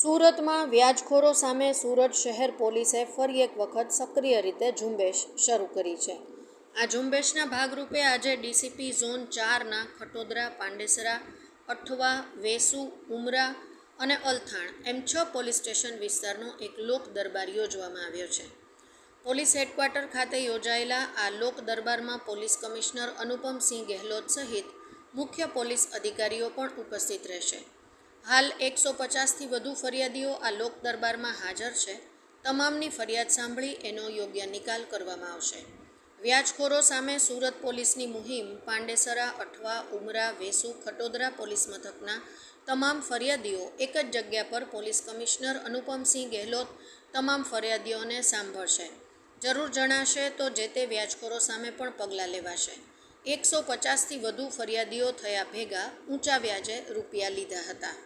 સુરતમાં વ્યાજખોરો સામે સુરત શહેર પોલીસે ફરી એક વખત સક્રિય રીતે ઝુંબેશ શરૂ કરી છે. આ ઝુંબેશના ભાગરૂપે આજે ડીસીપી ઝોન ચારના ખટોદરા, પાંડેસરા, અઠવા, વેસુ, ઉમરા અને અલથાણ એમ છ પોલીસ સ્ટેશન વિસ્તારનો એક લોક દરબાર યોજવામાં આવ્યો છે. પોલીસ હેડક્વાર્ટર ખાતે યોજાયેલા આ લોક દરબારમાં પોલીસ કમિશનર અનુપમસિંહ ગેહલોત સહિત મુખ્ય પોલીસ અધિકારીઓ પણ ઉપસ્થિત રહેશે. હાલ એકસો પચાસથી વધુ ફરિયાદીઓ આ લોક દરબારમાં હાજર છે. તમામની ફરિયાદ સાંભળી એનો યોગ્ય નિકાલ કરવામાં આવશે. વ્યાજખોરો સામે સુરત પોલીસની મુહિમ, પાંડેસરા, અઠવા, ઉમરા, વેસુ, ખટોદરા પોલીસ મથકના તમામ ફરિયાદીઓ એક જ જગ્યા પર પોલીસ કમિશનર અનુપમસિંહ ગેહલોત તમામ ફરિયાદીઓને સાંભળશે. જરૂર જણાશે તો જે તે વ્યાજખોરો સામે પણ પગલાં લેવાશે. એકસો પચાસથી વધુ ફરિયાદીઓ થયા ભેગા ઊંચા વ્યાજે રૂપિયા લીધા હતા.